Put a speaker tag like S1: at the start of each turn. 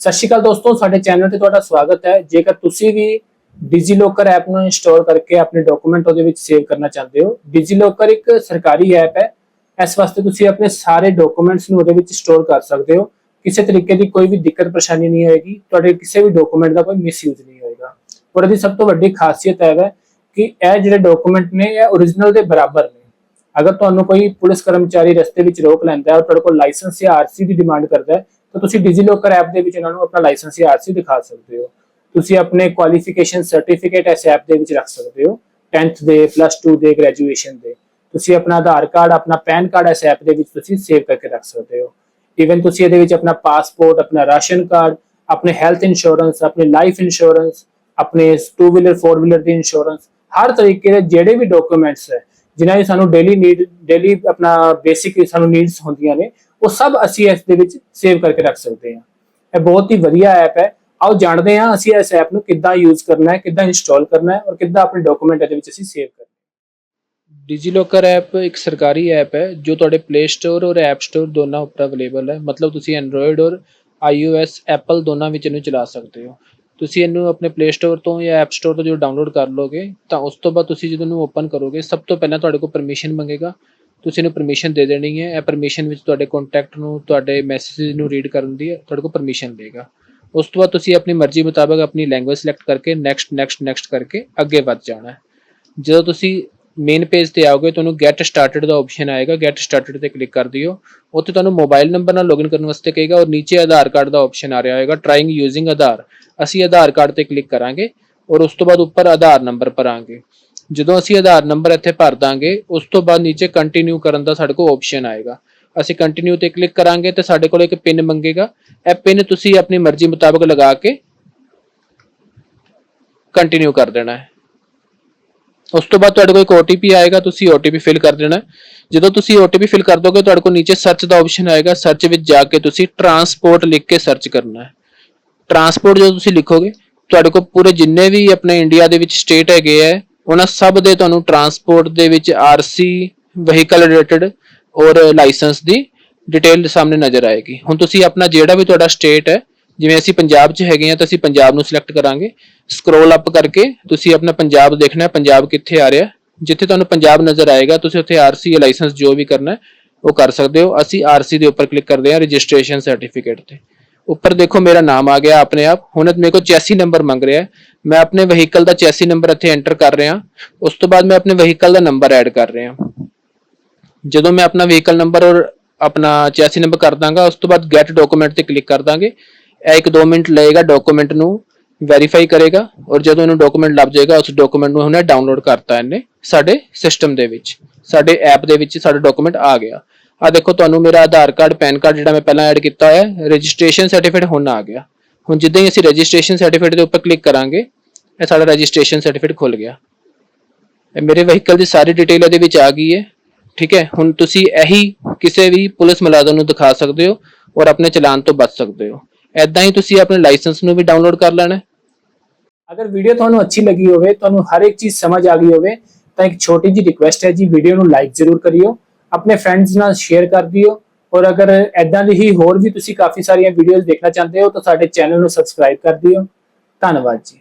S1: ਸਤਿ ਸ਼੍ਰੀ ਅਕਾਲ ਦੋਸਤੋ, ਸਾਡੇ ਚੈਨਲ ਤੇ ਤੁਹਾਡਾ ਸਵਾਗਤ ਹੈ। ਜੇਕਰ ਤੁਸੀਂ ਵੀ ਡਿਜੀਲੋਕਰ ਐਪ ਨੂੰ ਇੰਸਟਾਲ ਕਰਕੇ ਆਪਣੇ ਡਾਕੂਮੈਂਟ ਉਹਦੇ ਵਿੱਚ ਸੇਵ ਕਰਨਾ ਚਾਹੁੰਦੇ ਹੋ ਡਿਜੀਲੋਕਰ ਇੱਕ ਸਰਕਾਰੀ ਐਪ ਹੈ। ਇਸ ਵਾਸਤੇ ਤੁਸੀਂ ਆਪਣੇ ਸਾਰੇ ਡਾਕੂਮੈਂਟਸ ਨੂੰ ਉਹਦੇ ਵਿੱਚ ਸਟੋਰ ਕਰ ਸਕਦੇ ਹੋ। ਕਿਸੇ ਤਰੀਕੇ ਦੀ ਕੋਈ ਵੀ ਦਿੱਕਤ, ਪਰੇਸ਼ਾਨੀ ਨਹੀਂ ਹੋਏਗੀ। ਤੁਹਾਡੇ ਕਿਸੇ ਵੀ ਡਾਕੂਮੈਂਟ ਦਾ ਕੋਈ ਮਿਸਯੂਜ਼ ਨਹੀਂ ਹੋਏਗਾ। ਔਰ ਇਹਦੀ ਸਭ ਤੋਂ ਵੱਡੀ ਖਾਸੀਅਤ ਇਹ ਹੈ ਕਿ ਇਹ ਜਿਹੜੇ ਡਾਕੂਮੈਂਟ ਨੇ, ਇਹ origignal ਦੇ ਬਰਾਬਰ ਨੇ। ਅਗਰ ਤੁਹਾਨੂੰ ਕੋਈ ਪੁਲਿਸ ਕਰਮਚਾਰੀ ਰਸਤੇ ਵਿੱਚ ਰੋਕ ਲੈਂਦਾ ਹੈ ਔਰ ਤੁਹਾਡੇ ਕੋਲ ਲਾਇਸੈਂਸ ਜਾਂ ਆਰਸੀ ਦੀ ਡਿਮਾਂਡ ਕਰਦਾ ਹੈ ਤਾਂ ਤੁਸੀਂ ਡਿਜੀਲੋਕਰ ਐਪ ਦੇ ਵਿੱਚ ਇਹਨਾਂ ਨੂੰ ਆਪਣਾ ਲਾਇਸੈਂਸ ਜਾਂ ਆਰਸੀ ਦਿਖਾ ਸਕਦੇ ਹੋ। ਤੁਸੀਂ ਆਪਣੇ ਕੁਆਲੀਫਿਕੇਸ਼ਨ ਸਰਟੀਫਿਕੇਟ ਇਸ ਐਪ ਦੇ ਵਿੱਚ ਰੱਖ ਸਕਦੇ ਹੋ 10th ਦੇ ਪਲੱਸ 2 ਦੇ ਗ੍ਰੈਜੂਏਸ਼ਨ ਦੇ। ਤੁਸੀਂ ਆਪਣਾ ਆਧਾਰ ਕਾਰਡ, ਆਪਣਾ ਪੈਨ ਕਾਰਡ ਇਸ ਐਪ ਦੇ ਵਿੱਚ ਤੁਸੀਂ ਸੇਵ ਕਰਕੇ ਰੱਖ ਸਕਦੇ ਹੋ। ਇਵਨ ਤੁਸੀਂ ਇਹਦੇ ਵਿੱਚ ਆਪਣਾ ਪਾਸਪੋਰਟ ਆਪਣਾ ਰਾਸ਼ਨ ਕਾਰਡ, ਆਪਣੇ ਹੈਲਥ ਇੰਸ਼ੋਰੈਂਸ ਆਪਣੇ ਲਾਈਫ ਇੰਸ਼ੋਰੈਂਸ ਆਪਣੇ 2 ਵੀਲਰ 4 ਵੀਲਰ ਦੀ ਇੰਸ਼ੋਰੈਂਸ ਹਰ ਤਰੀਕੇ ਦੇ ਜਿਹੜੇ ਵੀ ਡਾਕੂਮੈਂਟਸ ਹੈ, ਜਿਨ੍ਹਾਂ ਦੀ ਸਾਨੂੰ ਡੇਲੀ ਨੀਡ ਡੇਲੀ ਆਪਣਾ ਬੇਸਿਕ ਸਾਨੂੰ ਨੀਡਸ ਹੁੰਦੀਆਂ ਨੇ ਉਹ ਸਭ ਅਸੀਂ ਇਸ ਦੇ ਵਿੱਚ ਸੇਵ ਕਰਕੇ ਰੱਖ ਸਕਦੇ ਹਾਂ। ਇਹ ਬਹੁਤ ਹੀ ਵਧੀਆ ਐਪ ਹੈ। ਆਓ ਜਾਣਦੇ ਹਾਂ ਅਸੀਂ ਇਸ ਐਪ ਨੂੰ ਕਿੱਦਾਂ ਯੂਜ਼ ਕਰਨਾ ਹੈ, ਕਿੱਦਾਂ ਇੰਸਟਾਲ ਕਰਨਾ ਹੈ ਔਰ ਕਿੱਦਾਂ ਆਪਣੇ ਡਾਕੂਮੈਂਟ ਇਹਦੇ ਵਿੱਚ ਅਸੀਂ ਸੇਵ ਕਰਨਾ ਹੈ।
S2: ਡਿਜੀਲੋਕਰ ਐਪ ਇੱਕ ਸਰਕਾਰੀ ਐਪ ਹੈ, ਜੋ ਤੁਹਾਡੇ ਪਲੇ ਸਟੋਰ ਔਰ ਐਪ ਸਟੋਰ ਦੋਨਾਂ ਉੱਪਰ ਅਵੇਲੇਬਲ ਹੈ। ਮਤਲਬ ਤੁਸੀਂ ਐਂਡਰੋਇਡ ਔਰ iOS ਐਪਲ ਦੋਨਾਂ ਵਿੱਚ ਇਹਨੂੰ ਚਲਾ ਸਕਦੇ ਹੋ। ਤੁਸੀਂ ਇਹਨੂੰ ਆਪਣੇ ਪਲੇ ਸਟੋਰ ਤੋਂ ਜਾਂ ਐਪ ਸਟੋਰ ਤੋਂ ਜਦੋਂ ਡਾਊਨਲੋਡ ਕਰ ਲੋਗੇ ਤਾਂ ਉਸ ਤੋਂ ਬਾਅਦ ਤੁਸੀਂ ਜਦੋਂ ਇਹਨੂੰ ਓਪਨ ਕਰੋਗੇ, ਸਭ ਤੋਂ ਪਹਿਲਾਂ ਤੁਹਾਡੇ ਕੋਲ ਪਰਮਿਸ਼ਨ ਮੰਗੇਗਾ। ਤੁਸੀਂ ਇਹਨੂੰ ਪਰਮਿਸ਼ਨ ਦੇ ਦੇਣੀ ਹੈ। ਇਹ ਪਰਮਿਸ਼ਨ ਵਿੱਚ ਤੁਹਾਡੇ ਕੰਟੈਕਟ ਨੂੰ, ਤੁਹਾਡੇ ਮੈਸੇਜ ਨੂੰ ਰੀਡ ਕਰਨ ਦੀ ਤੁਹਾਡੇ ਕੋਲ ਪਰਮਿਸ਼ਨ ਦੇਗਾ। ਉਸ ਤੋਂ ਬਾਅਦ ਤੁਸੀਂ ਆਪਣੀ ਮਰਜ਼ੀ ਮੁਤਾਬਕ ਆਪਣੀ ਲੈਂਗੁਏਜ ਸਿਲੈਕਟ ਕਰਕੇ ਨੈਕਸਟ ਨੈਕਸਟ ਨੈਕਸਟ ਕਰਕੇ ਅੱਗੇ ਵੱਧ ਜਾਣਾ ਹੈ। ਜਦੋਂ ਤੁਸੀਂ ਮੇਨ ਪੇਜ ਤੇ ਆਓਗੇ, ਤੁਹਾਨੂੰ ਗੈਟ ਸਟਾਰਟਡ ਦਾ ਆਪਸ਼ਨ ਆਏਗਾ। ਗੈਟ ਸਟਾਰਟਡ ਤੇ ਕਲਿੱਕ ਕਰ ਦਿਓ। ਉੱਥੇ ਤੁਹਾਨੂੰ ਮੋਬਾਈਲ ਨੰਬਰ ਨਾਲ ਲੌਗਇਨ ਕਰਨ ਵਾਸਤੇ ਕਹੇਗਾ ਔਰ ਨੀਚੇ ਆਧਾਰ ਕਾਰਡ ਦਾ ਆਪਸ਼ਨ ਆ ਰਿਹਾ ਹੋਏਗਾ ਟਰਾਈਂਗ ਯੂਜ਼ਿੰਗ ਆਧਾਰ। ਅਸੀਂ ਆਧਾਰ ਕਾਰਡ ਤੇ ਕਲਿੱਕ ਕਰਾਂਗੇ ਔਰ ਉਸ ਤੋਂ ਬਾਅਦ ਉੱਪਰ ਆਧਾਰ ਨੰਬਰ ਪਰ ਭਰਾਂਗੇ ਜਦੋਂ ਅਸੀਂ ਆਧਾਰ ਨੰਬਰ ਇੱਥੇ ਭਰ ਦਾਂਗੇ, ਉਸ ਤੋਂ ਬਾਅਦ ਨੀਚੇ ਕੰਟੀਨਿਊ ਕਰਨ ਦਾ ਸਾਡੇ ਕੋਲ ਆਪਸ਼ਨ ਆਏਗਾ। ਅਸੀਂ ਕੰਟੀਨਿਊ ਤੇ ਕਲਿੱਕ ਕਰਾਂਗੇ ਤੇ ਸਾਡੇ ਕੋਲ ਇੱਕ ਪਿਨ ਮੰਗੇਗਾ। ਇਹ ਪਿਨ ਤੁਸੀਂ ਆਪਣੀ ਮਰਜ਼ੀ ਮੁਤਾਬਕ ਲਗਾ ਕੇ ਕੰਟੀਨਿਊ ਕਰ ਦੇਣਾ ਹੈ। ਉਸ ਤੋਂ ਬਾਅਦ ਤੁਹਾਡੇ ਕੋਲ ਇੱਕ OTP ਆਏਗਾ, ਤੁਸੀਂ OTP ਫਿਲ ਕਰ ਦੇਣਾ ਜਦੋਂ ਤੁਸੀਂ OTP ਫਿਲ ਕਰ ਦੋਗੇ, ਤੁਹਾਡੇ ਕੋਲ ਨੀਚੇ ਸਰਚ ਦਾ ਆਪਸ਼ਨ ਆਏਗਾ ਸਰਚ ਵਿੱਚ ਜਾ ਕੇ ਤੁਸੀਂ ਟਰਾਂਸਪੋਰਟ ਲਿਖ ਕੇ ਸਰਚ ਕਰਨਾ ਹੈ। ਟਰਾਂਸਪੋਰਟ ਜਦੋਂ ਤੁਸੀਂ ਲਿਖੋਗੇ, ਤੁਹਾਡੇ ਕੋਲ ਪੂਰੇ ਜਿੰਨੇ ਵੀ ਆਪਣੇ ਇੰਡੀਆ ਦੇ ਵਿੱਚ ਸਟੇਟ ਹੈਗੇ ਆ ਉਹਨਾਂ ਸਭ ਦੇ ਤੁਹਾਨੂੰ ਟਰਾਂਸਪੋਰਟ ਦੇ ਵਿੱਚ ਆਰਸੀ ਵਹੀਕਲ ਰਿਲੇਟਡ ਔਰ ਲਾਇਸੈਂਸ ਦੀ ਡਿਟੇਲ ਸਾਹਮਣੇ ਨਜ਼ਰ ਆਏਗੀ। ਹੁਣ ਤੁਸੀਂ ਆਪਣਾ ਜਿਹੜਾ ਵੀ ਤੁਹਾਡਾ ਸਟੇਟ ਹੈ, ਜਿਵੇਂ ਅਸੀਂ ਪੰਜਾਬ 'ਚ ਹੈਗੇ ਆ ਤਾਂ ਅਸੀਂ ਪੰਜਾਬ ਨੂੰ ਸਿਲੈਕਟ ਕਰਾਂਗੇ। ਸਕਰੋਲ ਅਪ ਕਰਕੇ ਤੁਸੀਂ ਆਪਣਾ ਪੰਜਾਬ ਦੇਖਣਾ ਹੈ, ਪੰਜਾਬ ਕਿੱਥੇ ਆ ਰਿਹਾ ਜਿੱਥੇ ਤੁਹਾਨੂੰ ਪੰਜਾਬ ਨਜ਼ਰ ਆਏਗਾ, ਤੁਸੀਂ ਉੱਥੇ ਆਰਸੀ ਲਾਇਸੈਂਸ ਜੋ ਵੀ ਕਰਨਾ ਹੈ, ਉਹ ਕਰ ਸਕਦੇ ਹੋ। ਅਸੀਂ ਆਰਸੀ ਦੇ ਉੱਪਰ ਕਲਿੱਕ ਕਰਦੇ ਹਾਂ ਰਜਿਸਟ੍ਰੇਸ਼ਨ ਸਰਟੀਫਿਕੇਟ ਤੇ। ਉੱਪਰ ਦੇਖੋ ਮੇਰਾ ਨਾਮ ਆ ਗਿਆ ਆਪਣੇ ਆਪ। ਹੁਣ ਮੇਰੇ ਕੋਲ ਚੈਸੀ ਨੰਬਰ ਮੰਗ ਰਿਹਾ ਮੈਂ ਆਪਣੇ ਵਹੀਕਲ ਦਾ ਚੈਸੀ ਨੰਬਰ ਇੱਥੇ ਐਂਟਰ ਕਰ ਰਿਹਾ। ਉਸ ਤੋਂ ਬਾਅਦ ਮੈਂ ਆਪਣੇ ਵਹੀਕਲ ਦਾ ਨੰਬਰ ਐਡ ਕਰ ਰਿਹਾ। ਜਦੋਂ ਮੈਂ ਆਪਣਾ ਵਹੀਕਲ ਨੰਬਰ ਔਰ ਆਪਣਾ ਚੈਸੀ ਨੰਬਰ ਕਰ ਦਾਂਗਾ, ਉਸ ਤੋਂ ਬਾਅਦ ਗੈਟ ਡਾਕੂਮੈਂਟ ਤੇ ਕਲਿੱਕ ਕਰ ਦਾਂਗੇ। ਇਹ ਇੱਕ 2 ਮਿੰਟ ਲਏਗਾ ਡਾਕੂਮੈਂਟ ਨੂੰ ਵੈਰੀਫਾਈ ਕਰੇਗਾ ਔਰ ਜਦੋਂ ਇਹਨੂੰ ਡਾਕੂਮੈਂਟ ਲੱਭ ਜਾਏਗਾ, ਉਸ ਡਾਕੂਮੈਂਟ ਨੂੰ ਹੁਣੇ ਡਾਊਨਲੋਡ ਕਰਤਾ ਇਹਨੇ ਸਾਡੇ ਸਿਸਟਮ ਦੇ ਵਿੱਚ। ਸਾਡੇ ਐਪ ਦੇ ਵਿੱਚ ਸਾਡਾ ਡਾਕੂਮੈਂਟ ਆ ਗਿਆ। ਆ ਦੇਖੋ, ਤੁਹਾਨੂੰ ਮੇਰਾ ਆਧਾਰ ਕਾਰਡ, ਪੈਨ ਕਾਰਡ ਜਿਹੜਾ ਮੈਂ ਪਹਿਲਾਂ ਐਡ ਕੀਤਾ ਹੋਇਆ ਹੈ ਰਜਿਸਟ੍ਰੇਸ਼ਨ ਸਰਟੀਫਿਕੇਟ ਹੁਣ ਆ ਗਿਆ। ਹੁਣ ਜਿੱਦਾਂ ਹੀ ਅਸੀਂ ਰਜਿਸਟ੍ਰੇਸ਼ਨ ਸਰਟੀਫਿਕੇਟ ਦੇ ਉੱਪਰ ਕਲਿੱਕ ਕਰਾਂਗੇ, ਇਹ ਸਾਡਾ ਰਜਿਸਟ੍ਰੇਸ਼ਨ ਸਰਟੀਫਿਕੇਟ ਖੁੱਲ ਗਿਆ। ਮੇਰੇ ਵਹੀਕਲ ਦੀ ਸਾਰੀ ਡਿਟੇਲ ਇਹਦੇ ਵਿੱਚ ਆ ਗਈ ਹੈ। ਠੀਕ ਹੈ, ਹੁਣ ਤੁਸੀਂ ਇਹੀ ਕਿਸੇ ਵੀ ਪੁਲਿਸ ਮੁਲਾਜ਼ਮ ਨੂੰ ਦਿਖਾ ਸਕਦੇ ਹੋ ਔਰ ਆਪਣੇ ਚਲਾਨ ਤੋਂ ਬਚ ਸਕਦੇ ਹੋ। ਐਦਾਂ ਹੀ ਤੁਸੀਂ ਆਪਣੇ ਲਾਇਸੈਂਸ ਨੂੰ ਵੀ ਡਾਊਨਲੋਡ ਕਰ ਲੈਣਾ
S1: ਅਗਰ ਵੀਡੀਓ ਤੁਹਾਨੂੰ ਅੱਛੀ ਲੱਗੀ ਹੋਵੇ, ਤੁਹਾਨੂੰ ਹਰ ਇੱਕ ਚੀਜ਼ ਸਮਝ ਆ ਗਈ ਹੋਵੇ, ਤਾਂ ਇੱਕ ਛੋਟੀ ਜਿਹੀ ਰਿਕੁਐਸਟ ਹੈ ਜੀ ਵੀਡੀਓ ਨੂੰ ਲਾਈਕ ਜ਼ਰੂਰ ਕਰਿਓ। ਆਪਣੇ ਫਰੈਂਡਸ ਨਾਲ ਸ਼ੇਅਰ ਕਰ ਦਿਓ। ਔਰ ਅਗਰ ਐਦਾਂ ਦੀ ਹੀ ਹੋਰ ਵੀ ਤੁਸੀਂ ਕਾਫੀ ਸਾਰੀਆਂ ਵੀਡੀਓਜ਼ ਦੇਖਣਾ ਚਾਹੁੰਦੇ ਹੋ, ਤਾਂ ਸਾਡੇ ਚੈਨਲ ਨੂੰ ਸਬਸਕ੍ਰਾਈਬ ਕਰ ਦਿਓ। ਧੰਨਵਾਦ ਜੀ।